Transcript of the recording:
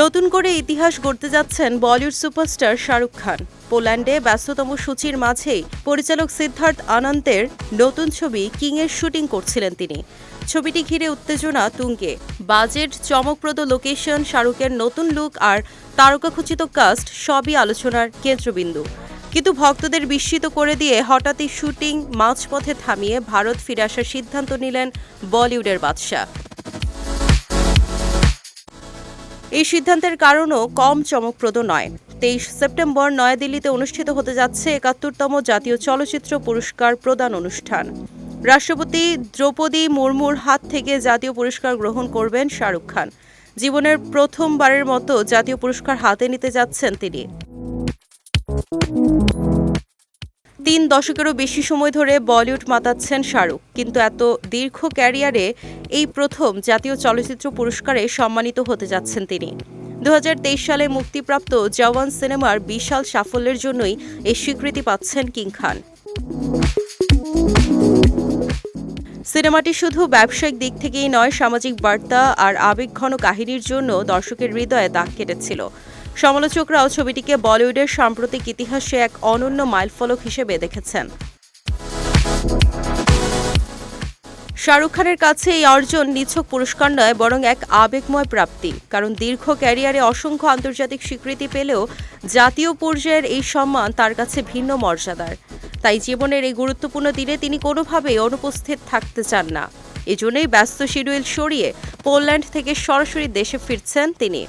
নতুন করে ইতিহাস গড়তে যাচ্ছেন বলিউড সুপারস্টার শাহরুখ খান। পোল্যান্ডে ব্যস্ততম সূচির মাঝেই পরিচালক সিদ্ধার্থ আনন্তের নতুন ছবি কিংয়ের শুটিং করছিলেন তিনি। ছবিটি ঘিরে উত্তেজনা, তুঙ্গে। বাজেট, চমকপ্রদ লোকেশন, শাহরুখের নতুন লুক আর তারকাখচিত কাস্ট সবই আলোচনার কেন্দ্রবিন্দু। কিন্তু ভক্তদের বিস্মিত করে দিয়ে হঠাৎই শুটিং মাঝপথে থামিয়ে ভারত ফিরে আসার সিদ্ধান্ত নিলেন বলিউডের বাদশাহ। এই সিদ্ধান্তের কারণও কম চমকপ্রদ নয়। তেইশ সেপ্টেম্বর নয়াদিল্লিতে অনুষ্ঠিত হতে যাচ্ছে একাত্তরতম জাতীয় চলচ্চিত্র পুরস্কার প্রদান অনুষ্ঠান। রাষ্ট্রপতি দ্রৌপদী মুর্মুর হাত থেকে জাতীয় পুরস্কার গ্রহণ করবেন শাহরুখ খান। জীবনের প্রথমবারের মতো জাতীয় পুরস্কার হাতে নিতে যাচ্ছেন তিনি। তিন দশকেরও বেশি সময় ধরে বলিউড মাতাচ্ছেন শাহরুখ। কিন্তু এত দীর্ঘ ক্যারিয়ারে এই প্রথম জাতীয় চলচ্চিত্র পুরস্কারে সম্মানিত হতে যাচ্ছেন তিনি। দু হাজার তেইশ সালে মুক্তিপ্রাপ্ত জওয়ান সিনেমার বিশাল সাফল্যের জন্যই এই স্বীকৃতি পাচ্ছেন কিং খান। সিনেমাটি শুধু ব্যবসায়িক দিক থেকেই নয়, সামাজিক বার্তা আর আবেগঘন কাহিনীর জন্য দর্শকের হৃদয়ে দাগ কেটেছিল। সমালোচকরাও ছবিটিকে বলিউডের সাম্প্রতিক ইতিহাসে এক অনন্য মাইলফলক হিসেবে দেখেছেন। শাহরুখ খানের কাছে এই অর্জন নিছক পুরস্কার নয়, বরং এক আবেগময় প্রাপ্তি। কারণ দীর্ঘ ক্যারিয়ারে অসংখ্য আন্তর্জাতিক স্বীকৃতি পেলেও জাতীয় পর্যায়ের এই সম্মান তার কাছে ভিন্ন মর্যাদার। তাই জীবনের এই গুরুত্বপূর্ণ দিনে তিনি কোনোভাবেই অনুপস্থিত থাকতে চান না। এজন্যই ব্যস্ত শিডিউল সরিয়ে পোল্যান্ড থেকে সরাসরি দেশে ফিরছেন তিনি।